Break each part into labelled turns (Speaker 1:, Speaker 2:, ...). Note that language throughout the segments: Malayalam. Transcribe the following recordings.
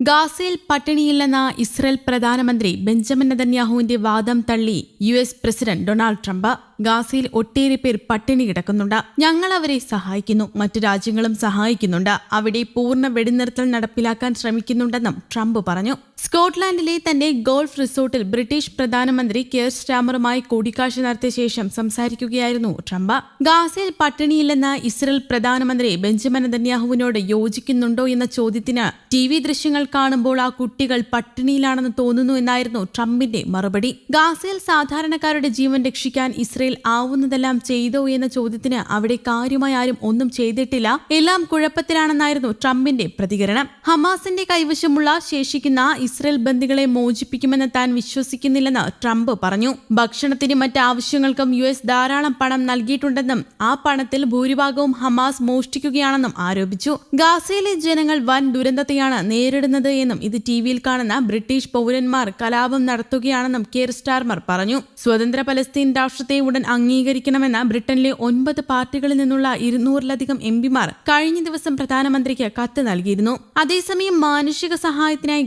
Speaker 1: ഗാസയിൽ പട്ടിണിയില്ലെന്ന ഇസ്രയേൽ പ്രധാനമന്ത്രി ബെഞ്ചമിൻ നെതന്യാഹുവിന്റെ വാദം തള്ളി U S president Donald Trump ഗാസയിൽ ഒട്ടേറെ പേർ പട്ടിണി കിടക്കുന്നുണ്ട്. ഞങ്ങൾ അവരെ സഹായിക്കുന്നു. മറ്റു രാജ്യങ്ങളും സഹായിക്കുന്നുണ്ട്. അവിടെ പൂർണ വെടിനിർത്തൽ നടപ്പിലാക്കാൻ ശ്രമിക്കുന്നുണ്ടെന്നും ട്രംപ് പറഞ്ഞു. സ്കോട്ട്ലാൻഡിലെ തന്റെ ഗോൾഫ് റിസോർട്ടിൽ ബ്രിട്ടീഷ് പ്രധാനമന്ത്രി കെയർ സ്റ്റാമറുമായി കൂടിക്കാഴ്ച നടത്തിയ ശേഷം സംസാരിക്കുകയായിരുന്നു ട്രംപ്. ഗാസയിൽ പട്ടിണിയില്ലെന്ന ഇസ്രയേൽ പ്രധാനമന്ത്രി ബെഞ്ചമിൻ നെതന്യാഹുവിനോട് യോജിക്കുന്നുണ്ടോ എന്ന ചോദ്യത്തിന് ടി വി ദൃശ്യങ്ങൾ കാണുമ്പോൾ ആ കുട്ടികൾ പട്ടിണിയിലാണെന്ന് തോന്നുന്നു എന്നായിരുന്നു ട്രംപിന്റെ മറുപടി. ഗാസയിൽ സാധാരണക്കാരുടെ ജീവൻ രക്ഷിക്കാൻ ഇസ്രയേൽ ആവുന്നതെല്ലാം ചെയ്തോ എന്ന ചോദ്യത്തിന് അവിടെ കാര്യമായി ആരും ഒന്നും ചെയ്തിട്ടില്ല. എല്ലാം കുഴപ്പത്തിലാണെന്നായിരുന്നു ട്രംപിന്റെ പ്രതികരണം. ഹമാസിന്റെ കൈവശമുള്ള ശേഷിക്കുന്ന ഇസ്രയേൽ ബന്ദികളെ മോചിപ്പിക്കുമെന്ന് താൻ വിശ്വസിക്കുന്നില്ലെന്ന് ട്രംപ് പറഞ്ഞു. ഭക്ഷണത്തിനും മറ്റ് ആവശ്യങ്ങൾക്കും യു എസ് ധാരാളം പണം നൽകിയിട്ടുണ്ടെന്നും ആ പണത്തിൽ ഭൂരിഭാഗവും ഹമാസ് മോഷ്ടിക്കുകയാണെന്നും ആരോപിച്ചു. ഗാസയിലെ ജനങ്ങൾ വൻ ദുരന്തത്തെയാണ് നേരിടുന്നത് എന്നും ഇത് ടി വിയിൽ കാണുന്ന ബ്രിട്ടീഷ് പൗരന്മാർ കലാപം നടത്തുകയാണെന്നും കെയർ സ്റ്റാർമർ പറഞ്ഞു. സ്വതന്ത്ര പലസ്തീൻ രാഷ്ട്രത്തെ ഉടൻ അംഗീകരിക്കണമെന്ന ബ്രിട്ടനിലെ ഒൻപത് പാർട്ടികളിൽ നിന്നുള്ള ഇരുന്നൂറിലധികം എം പിമാർ കഴിഞ്ഞ ദിവസം പ്രധാനമന്ത്രിക്ക് കത്ത് നൽകിയിരുന്നു. അതേസമയം മാനുഷിക സഹായത്തിനായി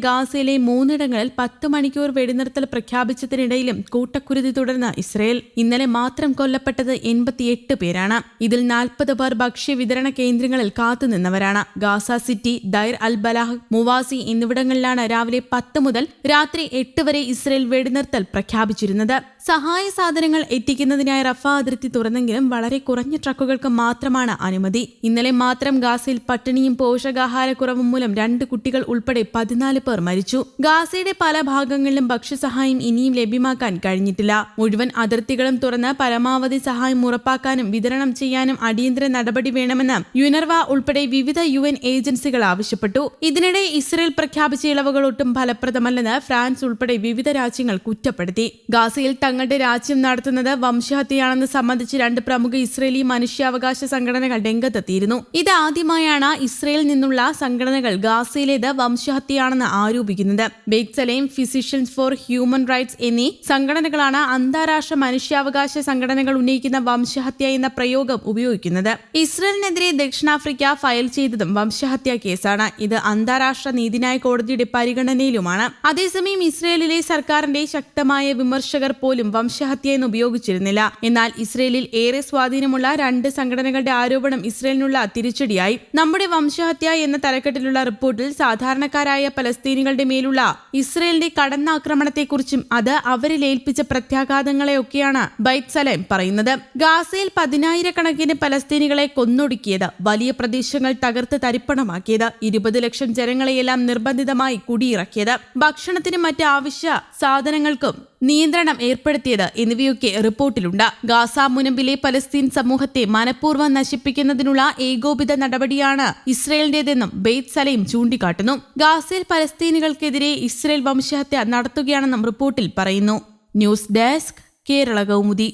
Speaker 1: ഗാസയിലെ മൂന്നിടങ്ങളിൽ പത്ത് മണിക്കൂർ വെടിനിർത്തൽ പ്രഖ്യാപിച്ചതിനിടയിലും കൂട്ടക്കുരുതി തുടർന്ന് ഇസ്രയേൽ ഇന്നലെ മാത്രം കൊല്ലപ്പെട്ടത് എൺപത്തിയെട്ട് പേരാണ്. ഇതിൽ നാൽപ്പത് പേർ ഭക്ഷ്യ വിതരണ കേന്ദ്രങ്ങളിൽ കാത്തുനിന്നവരാണ്. ഗാസ സിറ്റി ദൈർ അൽ ബലാഹ് മുവാസി എന്നിവിടങ്ങളിലാണ് രാവിലെ പത്ത് മുതൽ രാത്രി എട്ട് വരെ ഇസ്രയേൽ വെടിനിർത്തൽ പ്രഖ്യാപിച്ചിരുന്നത്. സഹായ സാധനങ്ങൾ എത്തിക്കുന്നതിനായി റഫ അതിർത്തി തുറന്നെങ്കിലും വളരെ കുറഞ്ഞ ട്രക്കുകൾക്ക് മാത്രമാണ് അനുമതി. ഇന്നലെ മാത്രം ഗാസയിൽ പട്ടിണിയും പോഷകാഹാരക്കുറവും മൂലം രണ്ട് കുട്ടികൾ ഉൾപ്പെടെ പതിനാല് പേർ മരിച്ചു. ഗാസയുടെ പല ഭാഗങ്ങളിലും ഭക്ഷ്യസഹായം ഇനിയും ലഭ്യമാക്കാൻ കഴിഞ്ഞിട്ടില്ല. മുഴുവൻ അതിർത്തികളും തുറന്ന് പരമാവധി സഹായം ഉറപ്പാക്കാനും വിതരണം ചെയ്യാനും അടിയന്തര നടപടി വേണമെന്ന് യുനർവ ഉൾപ്പെടെ വിവിധ യു ഏജൻസികൾ ആവശ്യപ്പെട്ടു. ഇതിനിടെ ഇസ്രയേൽ പ്രഖ്യാപിച്ച ഇളവുകൾ ഒട്ടും ഫലപ്രദമല്ലെന്ന് ഫ്രാൻസ് ഉൾപ്പെടെ വിവിധ രാജ്യങ്ങൾ കുറ്റപ്പെടുത്തി. ഗാസയിൽ തങ്ങളുടെ രാജ്യം നടത്തുന്നത് വംശഹത്യയാണെന്ന് സംബന്ധിച്ച് രണ്ട് പ്രമുഖ ഇസ്രയേലി മനുഷ്യാവകാശ സംഘടനകൾ രംഗത്തെത്തിയിരുന്നു. ഇത് ആദ്യമായാണ് ഇസ്രയേലിൽ നിന്നുള്ള സംഘടനകൾ ഗാസയിലേത് വംശഹത്യയാണെന്ന് ആരോപിക്കുന്നത്. B'Tselem physicians for human rights എന്നീ സംഘടനകളാണ് അന്താരാഷ്ട്ര മനുഷ്യാവകാശ സംഘടനകൾ ഉന്നയിക്കുന്ന വംശഹത്യ എന്ന പ്രയോഗം ഉപയോഗിക്കുന്നത്. ഇസ്രയേലിനെതിരെ ദക്ഷിണാഫ്രിക്ക ഫയൽ ചെയ്തതും വംശഹത്യ കേസാണ്. ഇത് അന്താരാഷ്ട്ര നീതിന്യായ കോടതിയുടെ പരിഗണനയിലുമാണ്. അതേസമയം ഇസ്രയേലിലെ സർക്കാരിന്റെ ശക്തമായ വിമർശകർ പോലും വംശഹത്യ എന്ന് ഉപയോഗിച്ചിരുന്നില്ല. എന്നാൽ ഇസ്രയേലിൽ ഏറെ സ്വാധീനമുള്ള രണ്ട് സംഘടനകളുടെ ആരോപണം ഇസ്രയേലിനുള്ള തിരിച്ചടിയായി. നമ്മുടെ വംശഹത്യ എന്ന തലക്കെട്ടിലുള്ള റിപ്പോർട്ടിൽ സാധാരണക്കാരായ പലസ്തീനികളുടെ മേലുള്ള ഇസ്രയേലിന്റെ കടന്നാക്രമണത്തെക്കുറിച്ചും അത് അവരിൽ ഏൽപ്പിച്ച പ്രത്യാഘാതങ്ങളെയൊക്കെയാണ് ബൈറ്റ് സലേം പറയുന്നത്. ഗാസയിൽ പതിനായിരക്കണക്കിന് പലസ്തീനികളെ കൊന്നൊടുക്കിയത് വലിയ പ്രദേശങ്ങൾ തകർത്ത് തരിപ്പണമാക്കിയത് ഇരുപത് ലക്ഷം ജനങ്ങളെയെല്ലാം നിർബന്ധിതമായി കുടിയിറക്കിയത് ഭക്ഷണത്തിനും മറ്റ് ആവശ്യ സാധനങ്ങൾക്കും നിയന്ത്രണം ഏർപ്പെടുത്തിയത് എന്നിവയൊക്കെ റിപ്പോർട്ടിലുണ്ട്. ഗാസ മുനമ്പിലെ പലസ്തീൻ സമൂഹത്തെ മനഃപൂർവം നശിപ്പിക്കുന്നതിനുള്ള ഏകോപിത നടപടിയാണ് ഇസ്രയേലിന്റേതെന്നും ബെയ്ത്ത് സലയും ചൂണ്ടിക്കാട്ടുന്നു. ഗാസയിൽ പലസ്തീനികൾക്കെതിരെ ഇസ്രയേൽ വംശഹത്യ നടത്തുകയാണെന്നും റിപ്പോർട്ടിൽ പറയുന്നു. News desk Kerala Kaumudi.